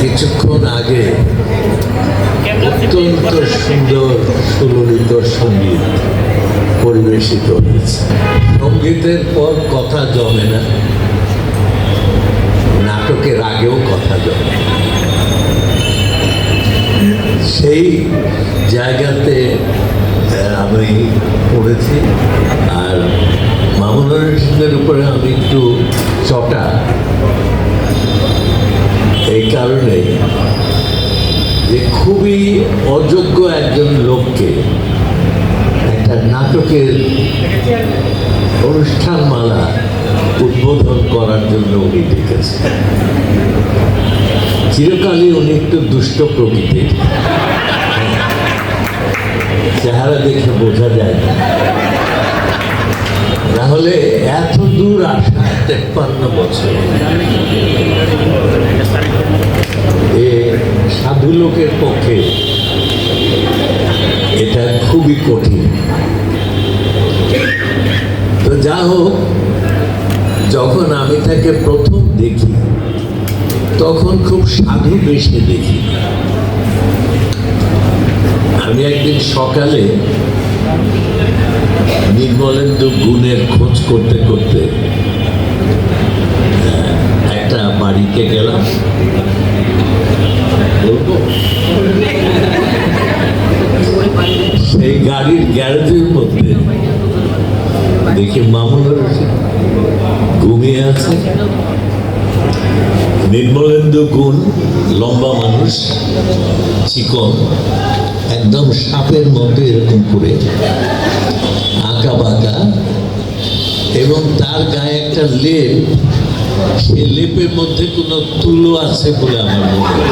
কিছুক্ষণ আগে অত্যন্ত সুন্দর সুললিত সংগীত পরিবেশিত হয়েছে। সঙ্গীতের পর কথা জমে না। নাটকের আগেও কথা জমে সেই জায়গাতে আমি পড়েছি। আর মামুনুর রশিদের উপরে আমি একটু চটা এই কারণে যে খুবই অযোগ্য একজন লোককে একটা নাটকের অনুষ্ঠানমালা উদ্বোধন করার জন্য উনি ডেকেছেন। চিরকালই উনি একটু দুষ্ট প্রকৃতির। চেহারা দেখে বোঝা যায়। না তাহলে এত দূর আসা তেপ্পান্ন বছর এ সাধু লোকের পক্ষে এটা খুবই কঠিন। তো যা হোক, যখন আমি তাকে প্রথম দেখি, তখন খুব সাধু বেশে দেখি। আমি একদিন সকালে নির্মলেন্দু গুণের খোঁজ করতে করতে একটা বাড়িতে গেলাম। বলব সেই গাড়ির গ্যারেজের মধ্যে দেখি রশিদ ঘুমিয়ে আছে। নির্মলেন্দু গুণ, লম্বা মানুষ, চিকন, একদম সাপের মতো এরকম করে আঁকা বাঁকা, এবং তার গায়ে একটা লেপ সেই লেপের মধ্যে কোনো তুলো আছে বলে আমার মনে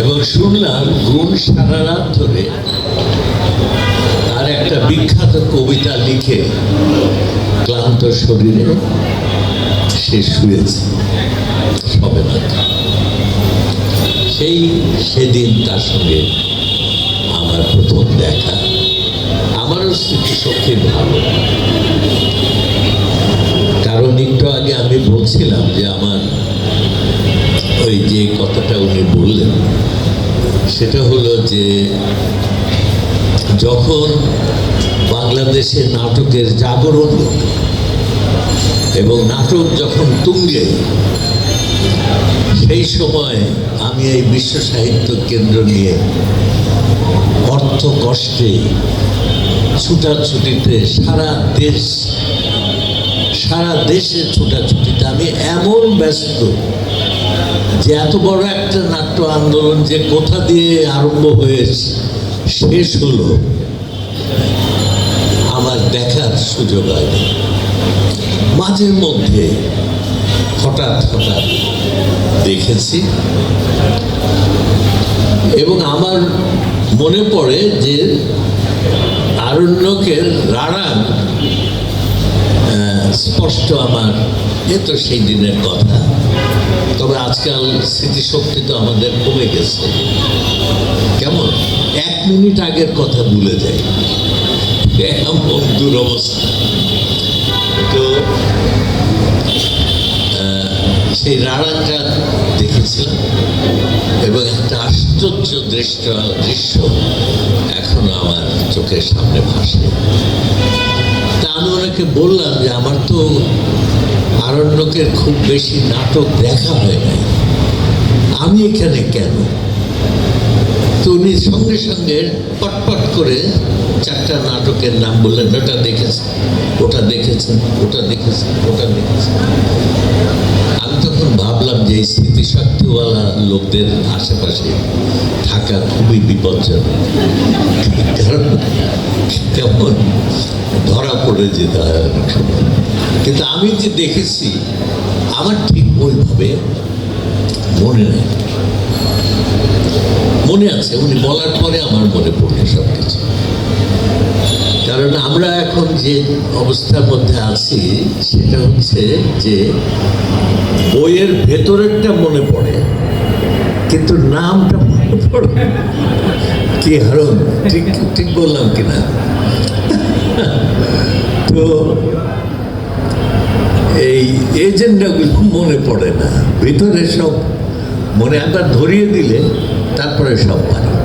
এবং শুনলাম গুণ সারা রাত ধরে তার একটা বিখ্যাত কবিতা লিখে ক্লান্ত শরীরে সে শুয়েছে। সবে মাত্র সেই সেদিন তার সঙ্গে আমার প্রথম দেখা। আমারও স্মৃতিশক্তি ভালো। কারণ একটু আগে আমি বলছিলাম যে আমার ওই যে কথাটা উনি বললেন, সেটা হলো যে যখন বাংলাদেশে নাটকের জাগরণ এবং নাটক যখন তুঙ্গে, সেই সময় আমি এই বিশ্ব সাহিত্য কেন্দ্র নিয়ে অর্থ কষ্টে ছুটাছুটিতে সারা দেশ সারা দেশে ছোটাছুটিতে আমি এমন ব্যস্ত যে এত বড় একটা নাট্য আন্দোলন যে কোথা দিয়ে আরম্ভ হয়ে শেষ হলো। আমার দেখার সুযোগ হয়নি। মাঝের মধ্যে হঠাৎ হঠাৎ দেখেছি এবং আমার মনে পড়ে যে আরণ্যকের আহ, স্পষ্ট আমার। এ তো সেই দিনের কথা। তবে আজকাল স্মৃতিশক্তি তো আমাদের কমে গেছে। কেমন? এক মিনিট আগের কথা ভুলে যাই। এমন দুরবস্থা। তো সেই রাড়াটা দেখেছিলাম এবং একটা আশ্চর্য দৃশ্য দৃশ্য এখনও আমার চোখের সামনে ভাসে। আমি ওনাকে বললাম যে আমার তো আরণ্যকের খুব বেশি নাটক দেখা হয় নাই। আমি এখানে কেন? তো উনি সঙ্গে সঙ্গে পটপট করে চারটা নাটকের নাম বললেন, ওটা দেখেছেন ওটা দেখেছেন ওটা দেখেছেন ওটা দেখেছেন। আমি তখন ভাবলাম যে এই স্মৃতিশক্তিওয়ালা লোকদের আশেপাশে থাকা খুবই বিপজ্জনক। কারণ কেমন ধরা পড়ে যেতে হয় কিন্তু আমি যে দেখেছি, আমার ঠিক ওইভাবে মনে নেই। মনে আছে, উনি বলার পরে আমার মনে পড়ে সব কিছু কারণ আমরা এখন যে অবস্থার মধ্যে আছি, সেটা হচ্ছে যে বইয়ের ভেতরেরটা মনে পড়ে, কিন্তু নামটা মনে পড়ে কি হারণ ঠিক ঠিক বললাম কিনা? তো এই এজেন্ডাগুলো মনে পড়ে না, ভিতরে সব মনে, একবার ধরিয়ে দিলে তারপরে সব পারে